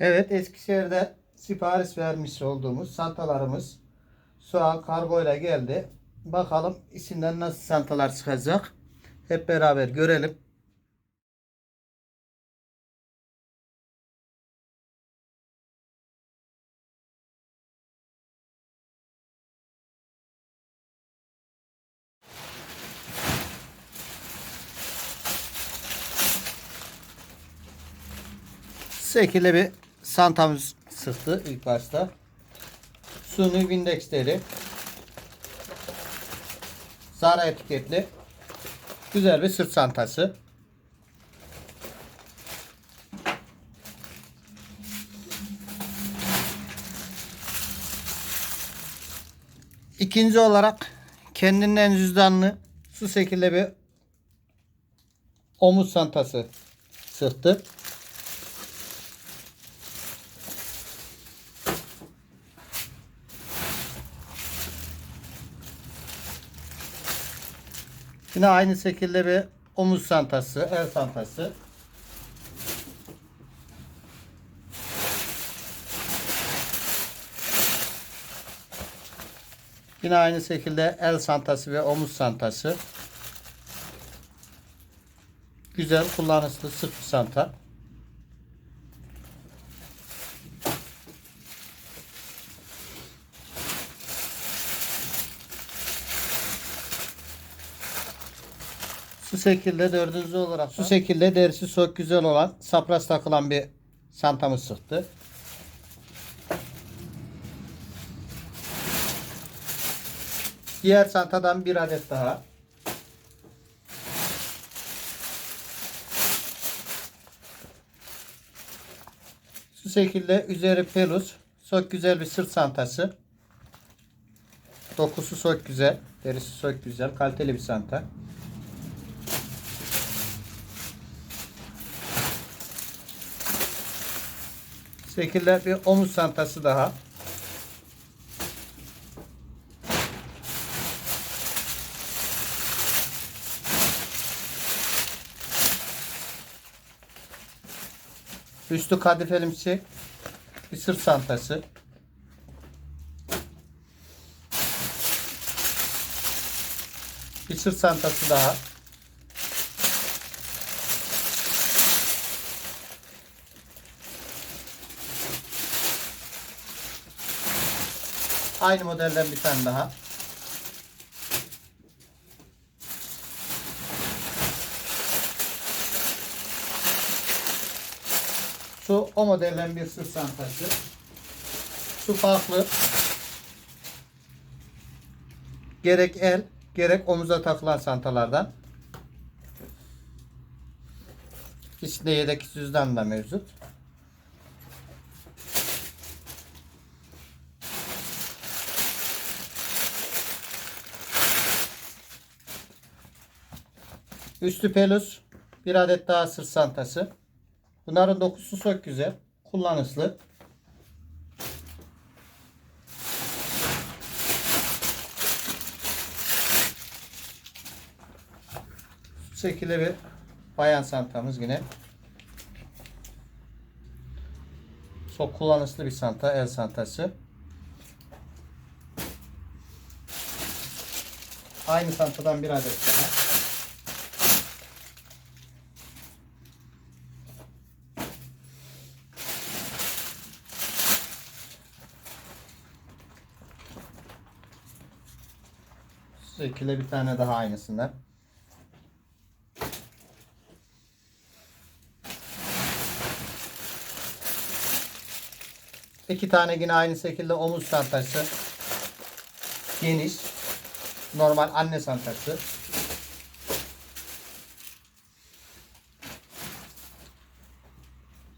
Evet Eskişehir'de sipariş vermiş olduğumuz santalarımız şu an kargoyla geldi. Bakalım içinden nasıl santalar çıkacak. Hep beraber görelim. şekilde bir santamız sıktı ilk başta. Suni Windex'leri Zara etiketli güzel bir sırt çantası. İkinci olarak kendinden cüzdanlı şu şekilde bir omuz çantası sıktı. Yine aynı şekilde bir omuz çantası, el çantası. Yine aynı şekilde el çantası ve omuz çantası. Güzel kullanışlı sırt bir çanta. Şu şekilde dördüncü olarak şu şekilde derisi çok güzel olan sapras takılan bir çantamız çıktı. Diğer çantadan bir adet daha. Şu şekilde üzeri pelus çok güzel bir sırt çantası. Dokusu çok güzel. Derisi çok güzel. Kaliteli bir çanta. Şekilde bir omuz çantası daha. Üstü kadifelimsi bir sırt çantası. Bir sırt çantası daha. Aynı modelden bir tane daha. Şu o modelden bir sırt çantası. Şu farklı. Gerek el, gerek omuza takılan çantalardan. İçinde yedek cüzdan da mevcut. Üstü pelus. Bir adet daha sırt çantası. Bunların dokusu çok güzel. Kullanışlı. Şekilde bir bayan çantamız yine. Çok kullanışlı bir çanta. El çantası. Aynı çantadan bir adet daha. Şu şekilde bir tane daha aynısından. İki tane yine aynı şekilde omuz çantası. Geniş. Normal anne çantası.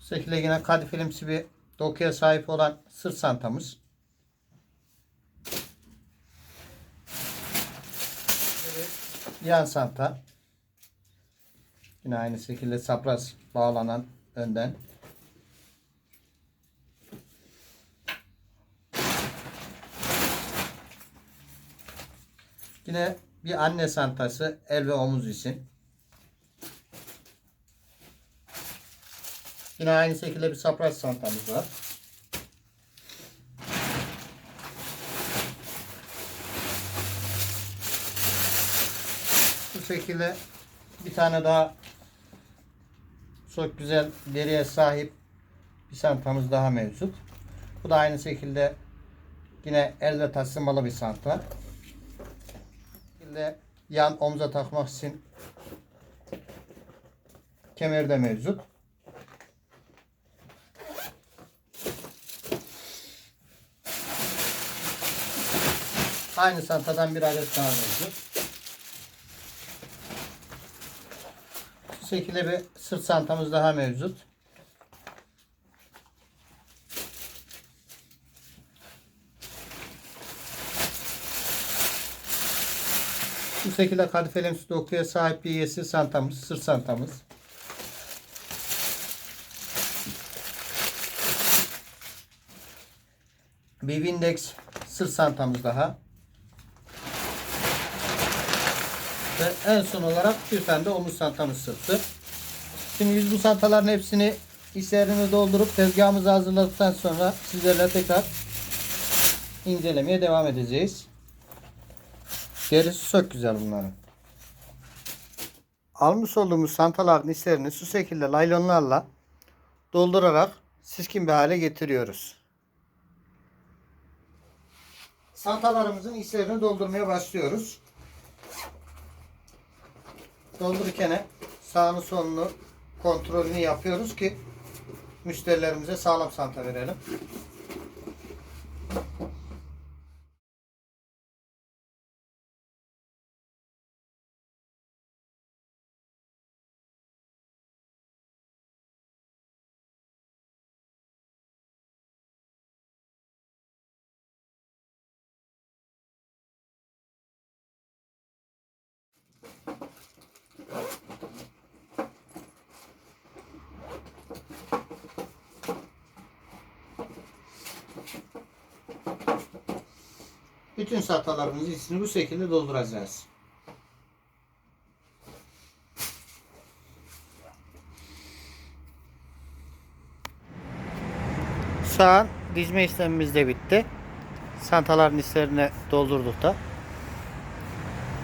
Bu şekilde yine kadifelimsi bir dokuya sahip olan sırt çantamız. Yan santa. Yine aynı şekilde çapraz bağlanan önden. Yine bir anne santası el ve omuz için. Yine aynı şekilde bir saprat santamız var. Şekilde bir tane daha çok güzel deriye sahip bir santamız daha mevcut. Bu da aynı şekilde yine elde taşımalı bir santa. Şekilde yan omza takmak için kemer de mevcut. Aynı santadan bir adet daha mevcut. Şekilde bir sırt santamız daha mevcut. Bu şekilde kadifelimsi dokuya sahip bir yeşil santamız, sırt santamız. Bir Windex sırt santamız daha. Ve en son olarak bir tane de omuz santamız sırtı. Şimdi biz bu santaların hepsini içlerini doldurup tezgahımızı hazırladıktan sonra sizlerle tekrar incelemeye devam edeceğiz. Derisi çok güzel bunların. Almış olduğumuz santaların içlerini şu şekilde laylonlarla doldurarak siskin bir hale getiriyoruz. Santalarımızın içlerini doldurmaya başlıyoruz. Doldururken sağını solunu kontrolünü yapıyoruz ki müşterilerimize sağlam santa verelim. Bütün santalarımızın içini bu şekilde dolduracağız. An dizme işlemimiz de bitti. Santaların içlerine doldurduk da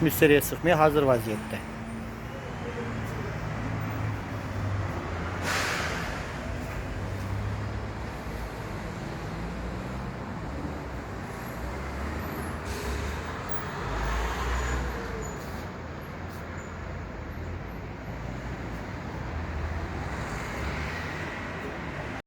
müşteriye sıkmaya hazır vaziyette.